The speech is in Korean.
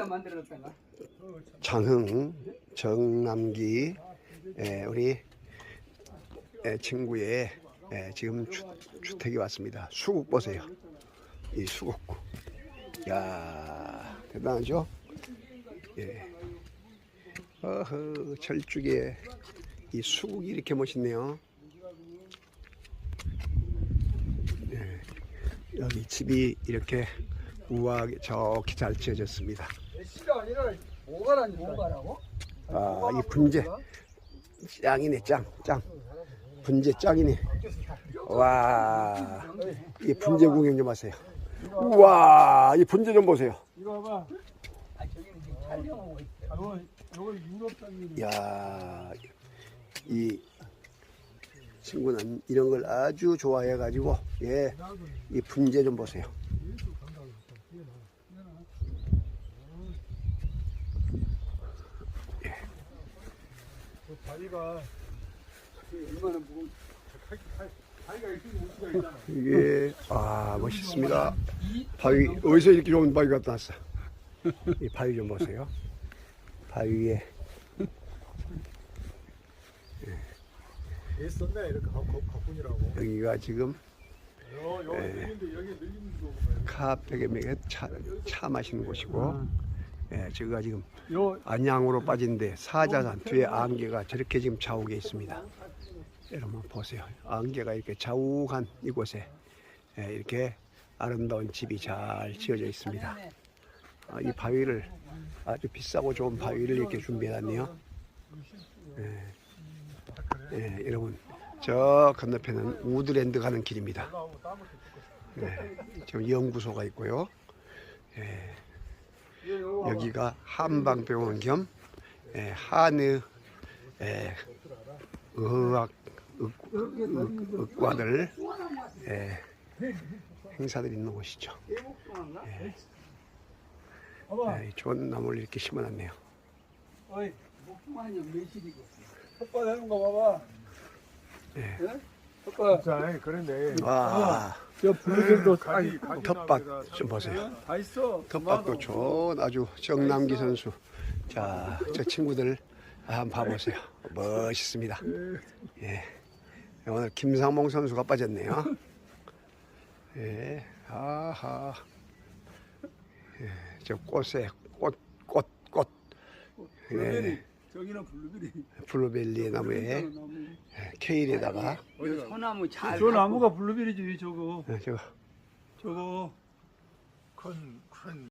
여기다 만들었다가. 장흥 정남기 예, 우리 예, 친구의 예, 지금 주, 주택이 왔습니다. 수국 보세요. 이 수국구. 야 대단하죠? 예. 어허 철쭉에 이 수국이 이렇게 멋있네요. 예, 여기 집이 이렇게 우아하게 좋게 잘 지어졌습니다. 시가 아니라 오가라니까. 오가라고? 아, 이 분재 짱이네, 짱, 짱. 분재 짱이네. 와, 이 분재 구경 좀 하세요. 우와, 이 분재 좀 보세요. 이거 봐봐. 아 저기는 지금 촬영하고 있어. 이거 이거 유럽 땅이 야, 이 친구는 이런 걸 아주 좋아해 가지고, 예, 이 분재 좀 보세요. 그 다리가 얼마나 무거워. 다리가 이렇게 우지가 있잖아. 이게, 아, 멋있습니다. 바위, 어디서 이렇게 좋은 바위가 나왔어? 이 바위 좀 보세요. 바위에 애썼네 이렇게 갖고 갖군이라고. 여기가 지금 요 여기 예. 늘린데 여기 늘리는 거구만. 카페에 맥에 차, 차 마시는 곳이고 예, 저기가 지금 요 안양으로 빠진데 사자산 뒤에 안개가 저렇게 지금 자욱에 있습니다. 여러분 보세요. 안개가 이렇게 자욱한 이곳에 예, 이렇게 아름다운 집이 잘 지어져 있습니다. 아, 이 바위를 아주 비싸고 좋은 바위를 이렇게 준비해놨네요. 예, 예, 여러분 저 건너편은 우드랜드 가는 길입니다. 예, 지금 연구소가 있고요. 예, 여기가 한방병원 겸 예, 한의 예, 의학 의, 의과들 예, 행사들이 있는 곳이죠. 봐봐. 예, 좋은 나무를 이렇게 심어놨네요. 어이 목만이 매실이고. 텃밭 하는 거 봐봐. 예. 자, 그런데 와, 저 블루들도 아, 텃밭 좀 보세요. 다 있어. 텃밭도 좋은 아주 정남기 선수. 자, 저 친구들 한번 봐보세요. 멋있습니다. 예. 오늘 김상봉 선수가 빠졌네요. 예, 아하. 예, 저 꽃에 꽃, 꽃, 꽃. 예, 저기는 블루베리. 블루벨리 나무에 나무. 예, 케일에다가 이 소나무 잘. 저 나무가 블루베리지 저거. 예, 저거 저거 큰 큰